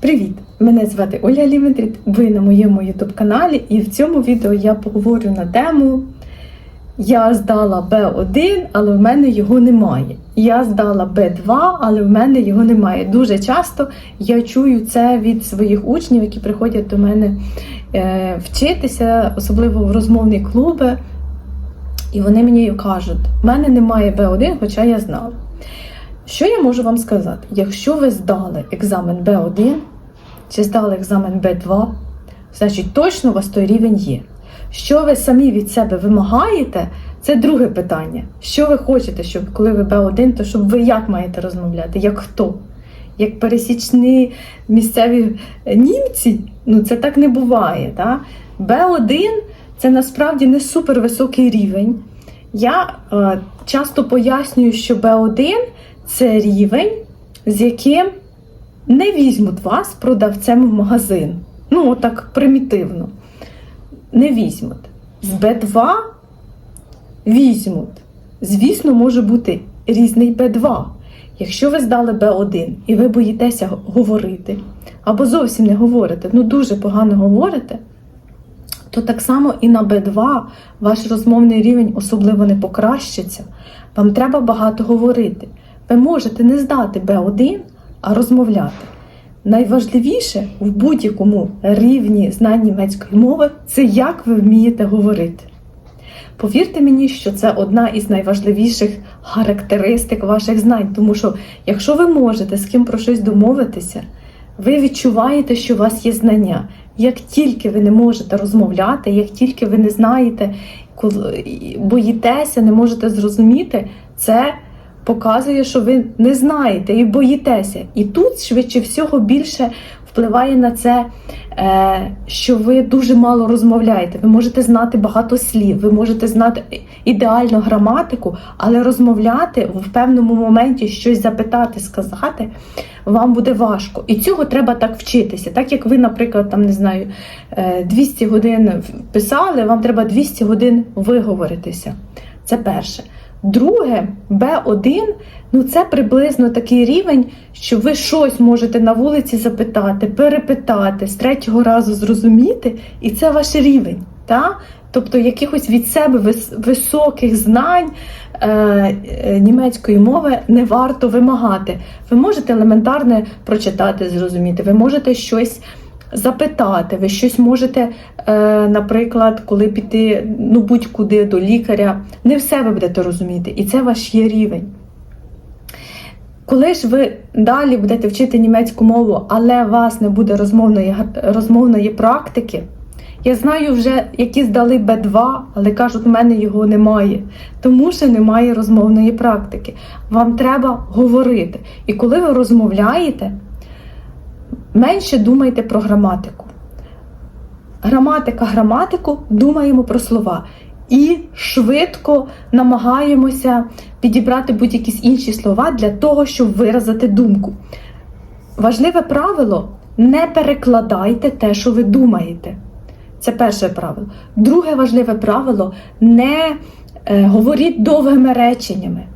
Привіт! Мене звати Оля Ліментріт, ви на моєму YouTube каналі, і в цьому відео я поговорю на тему Я здала Б1, але в мене його немає. Я здала Б2, але в мене його немає. Дуже часто я чую це від своїх учнів, які приходять до мене е, вчитися, особливо в розмовні клуби. І вони мені кажуть, в мене немає Б1, хоча я знала. Що я можу вам сказати? Якщо ви здали екзамен Б1 чи здали екзамен Б2, значить точно у вас той рівень є. Що ви самі від себе вимагаєте, це друге питання. Що ви хочете, щоб коли ви Б1, то щоб ви як маєте розмовляти? Як хто? Як пересічні місцеві німці? Ну це так не буває. Так? Б1 це насправді не супервисокий рівень. Я е, часто пояснюю, що Б1 це рівень, з яким не візьмуть вас продавцем в магазин. Ну, отак примітивно. Не візьмуть. З Б2 візьмуть. Звісно, може бути різний Б2. Якщо ви здали Б1 і ви боїтеся говорити, або зовсім не говорите, ну дуже погано говорите, то так само і на Б2 ваш розмовний рівень особливо не покращиться. Вам треба багато говорити. Ви можете не здати Б1, а розмовляти. Найважливіше в будь-якому рівні знань німецької мови це як ви вмієте говорити. Повірте мені, що це одна із найважливіших характеристик ваших знань, тому що якщо ви можете з ким про щось домовитися, ви відчуваєте, що у вас є знання. Як тільки ви не можете розмовляти, як тільки ви не знаєте, боїтеся, не можете зрозуміти, це показує, що ви не знаєте і боїтеся. І тут, швидше всього, більше впливає на це, е, що ви дуже мало розмовляєте. Ви можете знати багато слів, ви можете знати ідеальну граматику, але розмовляти в певному моменті щось запитати, сказати. Вам буде важко. І цього треба так вчитися. Так як ви, наприклад, там не знаю, 200 годин писали, вам треба 200 годин виговоритися. Це перше. Друге, Б1 ну це приблизно такий рівень, що ви щось можете на вулиці запитати, перепитати, з третього разу зрозуміти, і це ваш рівень. Та? Тобто якихось від себе високих знань е, е, німецької мови не варто вимагати. Ви можете елементарне прочитати, зрозуміти, ви можете щось запитати, ви щось можете, е, наприклад, коли піти ну, будь-куди до лікаря, не все ви будете розуміти, і це ваш є рівень. Коли ж ви далі будете вчити німецьку мову, але у вас не буде розмовної, розмовної практики, я знаю вже, які здали Б2, але кажуть, в мене його немає. Тому що немає розмовної практики. Вам треба говорити. І коли ви розмовляєте, менше думайте про граматику. Граматика, граматику, думаємо про слова. І швидко намагаємося підібрати будь-якісь інші слова для того, щоб виразити думку. Важливе правило не перекладайте те, що ви думаєте. Це перше правило. Друге важливе правило не е, говоріть довгими реченнями,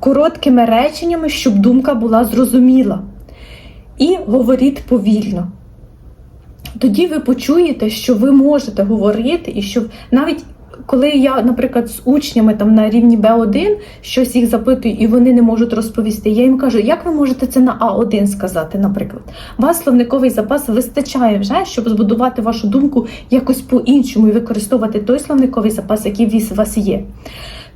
короткими реченнями, щоб думка була зрозуміла. І говоріть повільно. Тоді ви почуєте, що ви можете говорити, і що навіть коли я, наприклад, з учнями там на рівні Б1 щось їх запитую, і вони не можуть розповісти, я їм кажу, як ви можете це на А1 сказати, наприклад. Вас словниковий запас вистачає вже, щоб збудувати вашу думку якось по-іншому і використовувати той словниковий запас, який у вас є.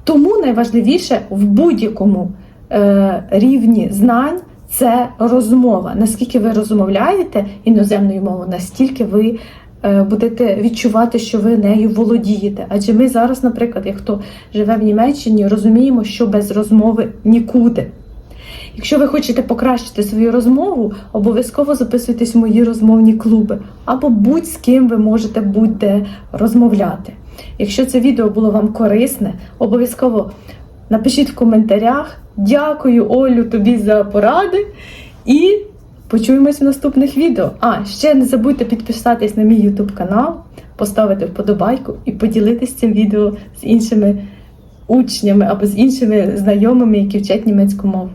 Тому найважливіше в будь-якому е, рівні знань це розмова. Наскільки ви розмовляєте іноземною мовою, настільки ви е, будете відчувати, що ви нею володієте. Адже ми зараз, наприклад, як хто живе в Німеччині, розуміємо, що без розмови нікуди. Якщо ви хочете покращити свою розмову, обов'язково записуйтесь в мої розмовні клуби, або будь з ким ви можете будь-де розмовляти. Якщо це відео було вам корисне, обов'язково напишіть в коментарях. Дякую, Олю, тобі за поради. І почуємось в наступних відео. А, ще не забудьте підписатись на мій YouTube канал, поставити вподобайку і поділитися цим відео з іншими учнями або з іншими знайомими, які вчать німецьку мову.